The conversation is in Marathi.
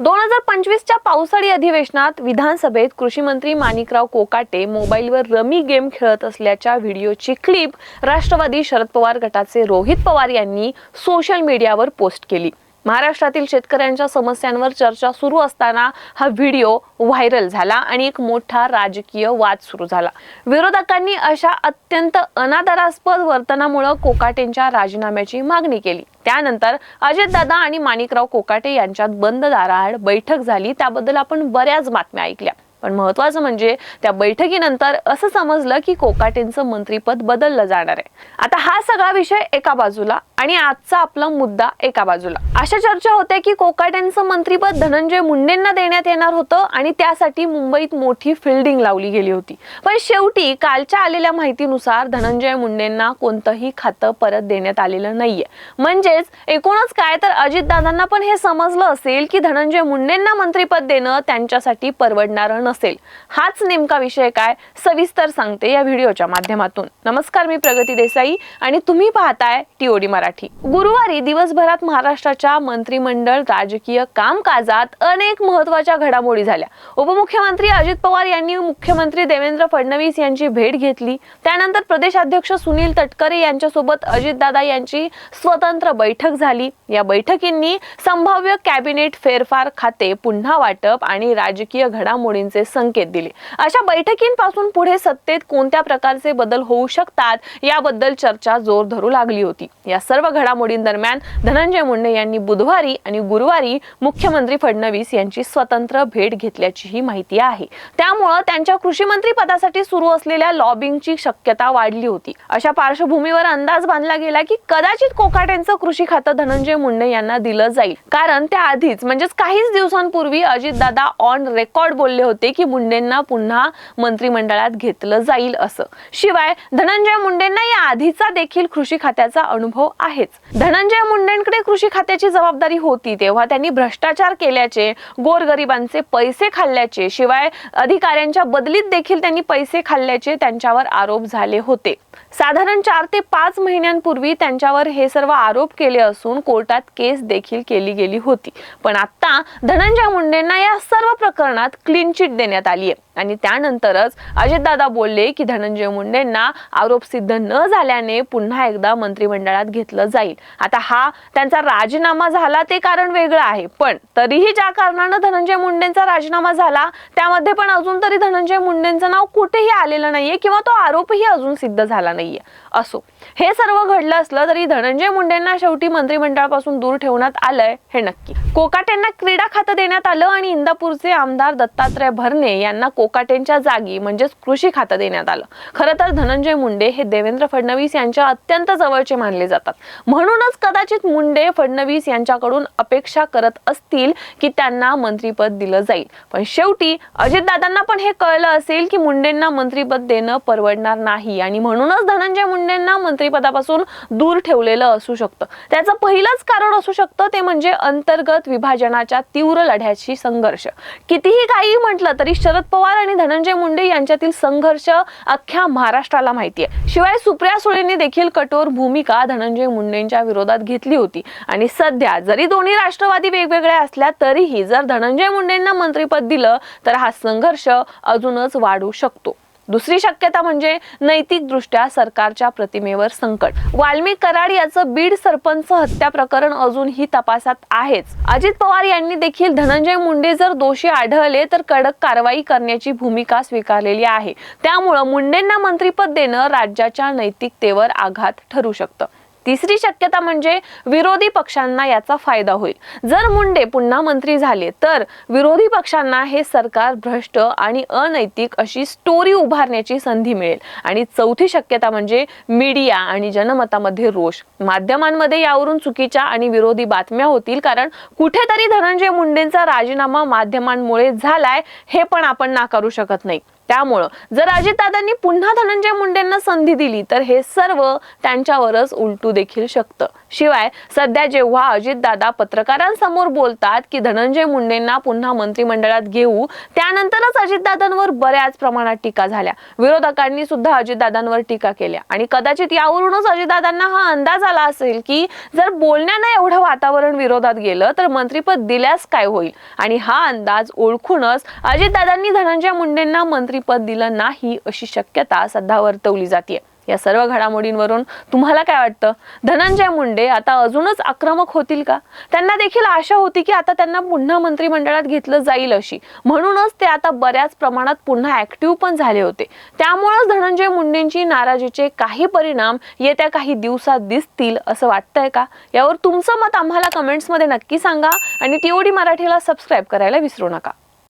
दोन हजार पंचवीसच्या पावसाळी अधिवेशनात विधानसभेत कृषी मंत्री माणिकराव कोकाटे मोबाईलवर रमी गेम खेळत असल्याच्या व्हिडिओची क्लिप राष्ट्रवादी शरद पवार गटाचे रोहित पवार यांनी सोशल मीडियावर पोस्ट केली. महाराष्ट्रातील शेतकऱ्यांच्या समस्यांवर चर्चा सुरू असताना हा व्हिडिओ व्हायरल झाला आणि एक मोठा राजकीय वाद सुरू झाला. विरोधकांनी अशा अत्यंत अनादरास्पद वर्तनामुळे कोकाटेंच्या राजीनाम्याची मागणी केली. त्यानंतर अजितदादा आणि माणिकराव कोकाटे यांच्यात बंद दाराआड बैठक झाली. त्याबद्दल आपण बऱ्याच बातम्या ऐकल्या. पण महत्वाचं म्हणजे त्या बैठकीनंतर असं समजलं की कोकाटेंचं मंत्रीपद बदललं जाणार आहे. आता हा सगळा विषय एका बाजूला आणि आजचा आपला मुद्दा एका बाजूला. अशा चर्चा होत्या की कोकाटेंचं मंत्रीपद धनंजय मुंडेंना देण्यात येणार होतं आणि त्यासाठी मुंबईत मोठी फिल्डिंग लावली गेली होती. पण शेवटी कालच्या आलेल्या माहितीनुसार धनंजय मुंडेंना कोणतंही खातं परत देण्यात आलेलं नाहीये. म्हणजेच एकूणच काय तर अजितदादांना पण हे समजलं असेल की धनंजय मुंडेंना मंत्रीपद देणं त्यांच्यासाठी परवडणारं नसेल. हाच नेमका विषय काय? सविस्तर सांगते या व्हिडिओच्या माध्यमातून. नमस्कार मी प्रगती देसाई आणि तुम्ही पाहताय टीओडी मराठी. गुरुवारी दिवसभरात महाराष्ट्राच्या मंत्रिमंडळ राजकीय कामकाजात अनेक महत्त्वाच्या घडामोडी झाल्या. उपमुख्यमंत्री अजित पवार यांनी मुख्यमंत्री देवेंद्र फडणवीस यांची भेट घेतली. त्यानंतर प्रदेशाध्यक्ष सुनील तटकरे यांच्यासोबत अजितदादा यांची स्वतंत्र बैठक झाली. या बैठकींनी संभाव्य कॅबिनेट फेरफार खाते पुन्हा वाटप आणि राजकीय घडामोडींचे संकेत दिले. अशा बैठकींपासून पुढे सत्तेत कोणत्या प्रकारचे बदल होऊ शकतात याबद्दल चर्चा जोर धरू लागली होती. या सर्व घडामोडींदरम्यान धनंजय मुंडे यांनी बुधवारी आणि गुरुवारी मुख्यमंत्री फडणवीस यांची स्वतंत्र भेट घेतल्याची ही माहिती आहे. त्यामुळं त्यांच्या कृषी मंत्री पदासाठी सुरू असलेल्या लॉबिंगची शक्यता वाढली होती. अशा पार्श्वभूमीवर अंदाज बांधला गेला की कदाचित कोकाटेंचं कृषी खातं धनंजय मुंडे यांना दिलं जाईल. कारण त्या आधीच म्हणजेच काहीच दिवसांपूर्वी अजितदादा ऑन रेकॉर्ड बोलले होते की मुंडेंना पुन्हा मंत्रिमंडळात घेतलं जाईल असं. शिवाय धनंजय मुंडेंना या आधीचा देखील कृषी खात्याचा अनुभव आहेच. धनंजय मुंडेंकडे कृषी खात्याची जबाबदारी होती तेव्हा त्यांनी भ्रष्टाचार केल्याचे गोरगरिबांचे पैसे खाल्ल्याचे शिवाय अधिकाऱ्यांच्या बदलीत देखील त्यांनी पैसे खाल्ल्याचे त्यांच्यावर आरोप झाले होते. साधारण चार ते पाच महिन्यांपूर्वी त्यांच्यावर हे सर्व आरोप केले असून कोर्टात केस देखील केली गेली होती. पण आता धनंजय मुंडेंना या सर्व प्रकरणात क्लीन चिट देण्यात आली आहे. आणि त्यानंतरच अजितदादा बोलले की धनंजय मुंडेंना आरोप सिद्ध न झाल्याने पुन्हा एकदा मंत्रिमंडळात घेतलं जाईल. आता हा त्यांचा राजीनामा झाला ते कारण वेगळं आहे. पण तरीही ज्या कारणानं धनंजय मुंडेंचा राजीनामा झाला त्यामध्ये पण अजून तरी धनंजय मुंडेंचं नाव कुठेही आलेलं नाहीये किंवा तो आरोपही अजून सिद्ध झाला नाहीये. असो हे सर्व घडलं असलं तरी धनंजय मुंडेंना शेवटी मंत्रिमंडळापासून दूर ठेवण्यात आलंय हे नक्की. कोकाट यांना क्रीडा खातं देण्यात आलं आणि इंदापूरचे आमदार दत्तात्रय भरणे यांना कोकाटेंच्या जागी म्हणजेच कृषी खातं देण्यात आलं. खरं तर धनंजय मुंडे हे देवेंद्र फडणवीस यांच्या अत्यंत जवळचे मानले जातात. म्हणूनच कदाचित मुंडे फडणवीस यांच्याकडून अपेक्षा करत असतील की त्यांना मंत्रीपद दिलं जाईल. पण शेवटी अजितदादांना पण हे कळलं असेल की मुंडेंना मंत्रीपद देणं परवडणार नाही आणि म्हणूनच धनंजय मुंडेंना मंत्रीपदापासून दूर ठेवलेलं असू शकतं. त्याचं पहिलंच कारण असू शकतं ते म्हणजे अंतर्गत विभाजनाच्या तीव्र लढ्याशी संघर्ष. कितीही काही म्हटलं तरी शरद पवार आणि धनंजय मुंडे यांच्यातील संघर्ष अख्ख्या महाराष्ट्राला माहिती आहे शिवाय सुप्रिया सुळेंनी देखील कठोर भूमिका धनंजय मुंडेंच्या विरोधात घेतली होती. आणि सध्या जरी दोन्ही राष्ट्रवादी वेगवेगळ्या असल्या तरीही जर धनंजय मुंडेंना मंत्रिपद दिलं तर हा संघर्ष अजूनच वाढू शकतो. दुसरी शक्यता म्हणजे नैतिकदृष्ट्या सरकारच्या प्रतिमेवर संकट. वाल्मिक कराड याचं बीड सरपंच हत्या प्रकरण अजूनही तपासात आहेच. अजित पवार यांनी देखील धनंजय मुंडे जर दोषी आढळले तर कडक कारवाई करण्याची भूमिका स्वीकारलेली आहे. त्यामुळं मुंडेंना मंत्रिपद देणं राज्याच्या नैतिकतेवर आघात ठरू शकतं. तिसरी शक्यता म्हणजे विरोधी पक्षांना याचा फायदा होईल. जर मुंडे पुन्हा मंत्री झाले तर विरोधी पक्षांना हे सरकार भ्रष्ट आणि अनैतिक अशी स्टोरी उभारण्याची संधी मिळेल. आणि चौथी शक्यता म्हणजे मीडिया आणि जनमतामध्ये रोष. माध्यमांमध्ये यावरून चुकीच्या आणि विरोधी बातम्या होतील कारण कुठेतरी धनंजय मुंडेंचा राजीनामा माध्यमांमुळे झालाय हे पण आपण नाकारू शकत नाही. त्यामुळं जर अजितदादांनी पुन्हा धनंजय मुंडेंना संधी दिली तर हे सर्व त्यांच्यावरच उलटू देखील शकतं. शिवाय सध्या जेव्हा अजितदादा पत्रकारांसमोर बोलतात की धनंजय मुंडेंना पुन्हा मंत्रिमंडळात घेऊ त्यानंतरच अजितदादांवर बऱ्याच प्रमाणात टीका झाल्या. विरोधकांनी सुद्धा अजितदादांवर टीका केल्या. आणि कदाचित यावरूनच अजितदादांना हा अंदाज आला असेल की जर बोलण्यानं एवढं वातावरण विरोधात गेलं तर मंत्रीपद दिल्यास काय होईल? आणि हा अंदाज ओळखूनच अजितदादांनी धनंजय मुंडेंना मंत्री मंत्रीपद दिलं नाही अशी शक्यता सध्या वर्तवली जाते या सर्व घडामोडींवरून तुम्हाला काय वाटतं? धनंजय मुंडे आता अजूनच आक्रमक होतील का? त्यांना देखील आशा होती की आता त्यांना पुन्हा मंत्रिमंडळात घेतलं जाईल अशी. म्हणूनच ते आता बऱ्याच प्रमाणात पुन्हा ऍक्टिव्ह पण झाले होते. त्यामुळेच धनंजय मुंडेंची नाराजीचे काही परिणाम येत्या काही दिवसात दिसतील असं वाटतंय का? यावर तुमचं मत आम्हाला कमेंट्समध्ये नक्की सांगा आणि टीओडी मराठीला सबस्क्राईब करायला विसरू नका.